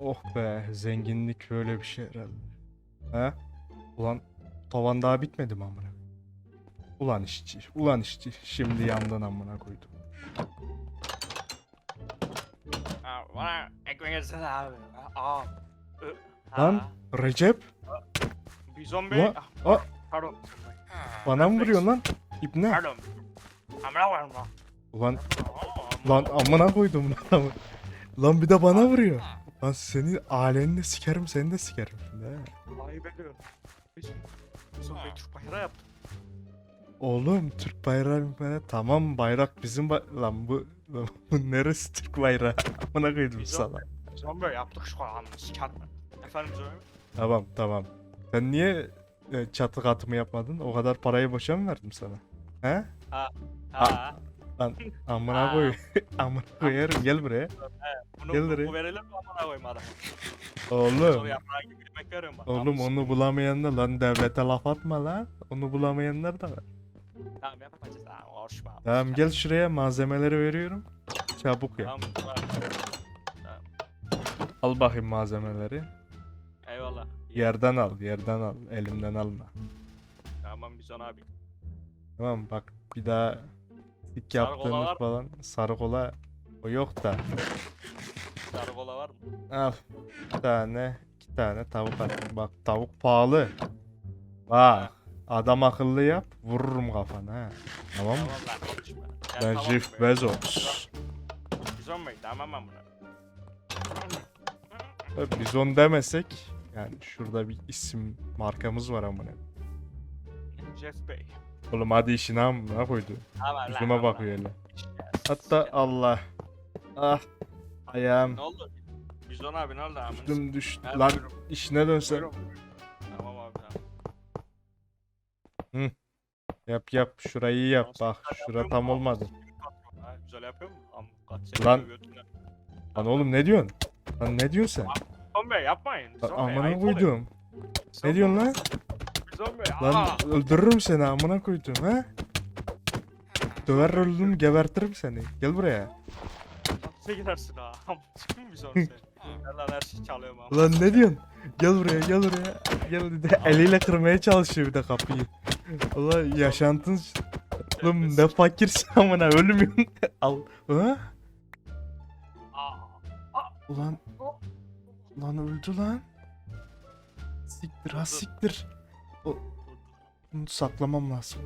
Oh be zenginlik böyle bir şey herhalde. He? Ulan tavan daha bitmedi mi amına? Ulan işçi, ulan işçi. Şimdi yandın amına koydum. Bana ekmek etsene abi. Aa. Lan. Recep Bizon Bey. Ah, aa, Pardon. bana mı vuruyorsun lan? İbne. Pardon. Amına koyayım lan. Ulan lan amına koydum adamı. Lan bir de bana vuruyor. Lan senin aileni de sikerim seni de sikerim Bizon Bey Türk bayrağı yaptı. Oğlum Türk bayrağı falan tamam bayrak bizim ba- lan bu lan bu neresi Türk bayrağı amına koydum Bizon- sana. Bizon Bey yaptık şu an. Sikerim. Efendim Bey? Tamam tamam. Sen niye e, çatı katımı yapmadın? O kadar parayı boşa mı verdim sana? He? Ha. Lan amına koy. amına koyarım gel buraya. Bunu, Gel bu, buraya. bu verelim mi amına koyayım adamı? Oğlum. Oğlum onu bulamayanlar lan devlete laf atma lan. Onu bulamayanlar da var. Tamam yapacağız. Hoş be. Tamam gel şuraya malzemeleri veriyorum. Çabuk yap. Tamam. tamam. Tamam. Al bakayım malzemeleri. Eyvallah. Yerden al, yerden al. Elimden alma. Tamam Bizon abi. Tamam bak bir daha kola yaptığınız var mı? falan sarı kola o yok da. Sarı kola var mı? Al bir tane iki tane tavuk at. Bak tavuk pahalı. Bak adam akıllı yap vururum kafana ha. Tamam mı? Tamam lan konuşma. Ya, Ben tamam Jeff. Bezos. Bizon Bey tamam ben buna. Tabii Bizon demesek yani şurada bir isim markamız var amına. Jeff Bey. Oğlum hadi işine amına koydu. Tamam lan. Yüzüme bakıyor. İşte, Hatta. Allah. Ah ayağım Ne oldu? Bizon abi ne oldu? Amına düştüm düştü. Ha, Lan buyurun, işine dönsen. buyurun. Tamam abi tamam. Yap yap şurayı yap Tamam, bak sen şura tam musun? olmadı. Ha, güzel yapıyor mu? Am Lan. götünden. Lan oğlum ne diyorsun? Lan ne diyorsun sen? Bizon Bey yapmayın. Lan Bizon Bey, amına ayıp oluyor. koydum. Bizon Ne diyorsun lan? Bey. Lan aa! öldürürüm seni amına koydum ha? Döver öldüm gebertirim seni. Gel buraya. Hapse girersin ha. Mı Bizon seni? Ben lan her şeyi çalıyorum abi. Lan ne diyorsun? Gel buraya gel buraya. Gel bir de eliyle kırmaya çalışıyor bir de kapıyı. Allah yaşantın Oğlum ne fakirsin amına ölmüyorsun. Al. Ha? Aa. Ulan. Lan öldü lan. Siktir ha siktir. Bunu saklamam lazım.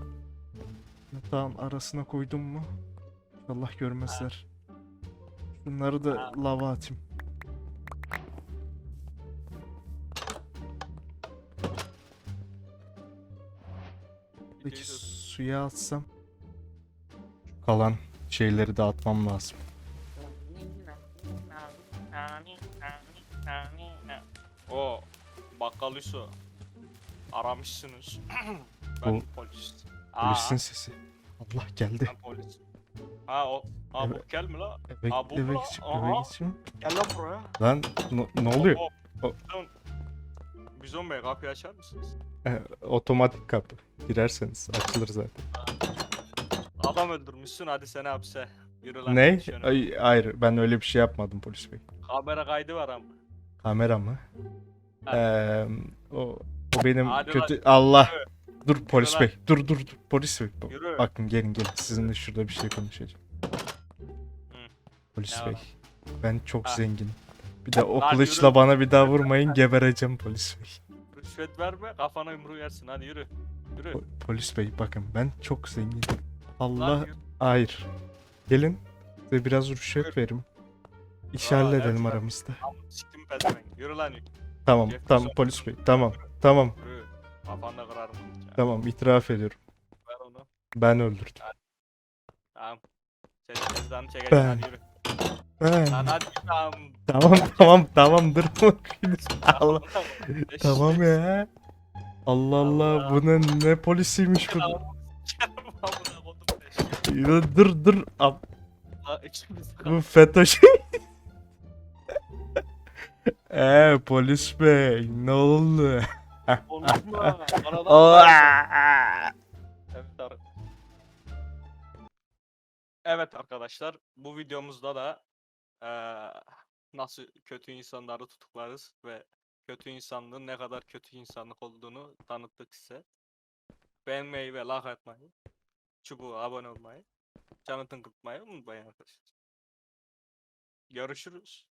Yatağın arasına koydum mu? Allah görmezler. Bunları da lava atayım. Peki suya atsam. Kalan şeyleri de atmam lazım. O bakkal Yusuf. Aramışsınız. ben Bu- polis. Polisin Aa, sesi. Allah geldi. ben polis. Ha o. Ha bu Evet. gel mi la? Eve, Aa, bu eve mu? geçip Aha. eve geçeyim. Gel lan buraya. Lan ne, ne oluyor? O, O- Bizon, Bizon Bey kapıyı açar mısınız? E, otomatik kapı. Girerseniz açılır zaten. Adam öldürmüşsün hadi seni hapse. Yürü lan. Ne? şöyle. Ay, hayır ben öyle bir şey yapmadım polis bey. Kamera kaydı var ama. Kamera mı? Ha. Eee, o, o benim Hadi kötü... Allah! Yürü. Dur polis lan. bey. Dur dur dur. Polis bey. Yürü. Bakın gelin gelin. Sizinle şurada bir şey konuşacağım. Polis Ne bey. var? Ben çok Ha. zenginim. Bir de o Lan kılıçla yürü. bana bir daha vurmayın gebereceğim polis bey. Rüşvet verme kafana yumruğu yersin hadi yürü. Yürü. Po- Polis bey bakın ben çok zenginim. Allah Lan yürü. hayır. Gelin size biraz rüşvet Yürü. verim. Halledelim evet, aramızda. Pezevenk. Yürü lan yürü. Tamam Jeff tamam polis bey tamam tamam Yürü. Kafanda kırarım. Ya, tamam itiraf ediyorum. Ver onu. Ben öldürdüm. Tamam. Senin cezanı Ben- hadi yürü. Ben- Lan hadi tamam. Tamam tamam tamam dur. Allah tamam ya. Allah Allah Allah. bu ne, ne polisiymiş bu. Ya Dur dur Ab- bu FETÖ şey. Eee polis bey ne oldu? Konuşma. Aradan Aa! Evet, Tarık. Evet arkadaşlar bu videomuzda da eee, nasıl kötü insanları tutuklarız ve kötü insanlığın ne kadar kötü insanlık olduğunu tanıttık size. Beğenmeyi ve like atmayı, çubuğa abone olmayı, canı tınkırtmayı unutmayın arkadaşlar. Görüşürüz.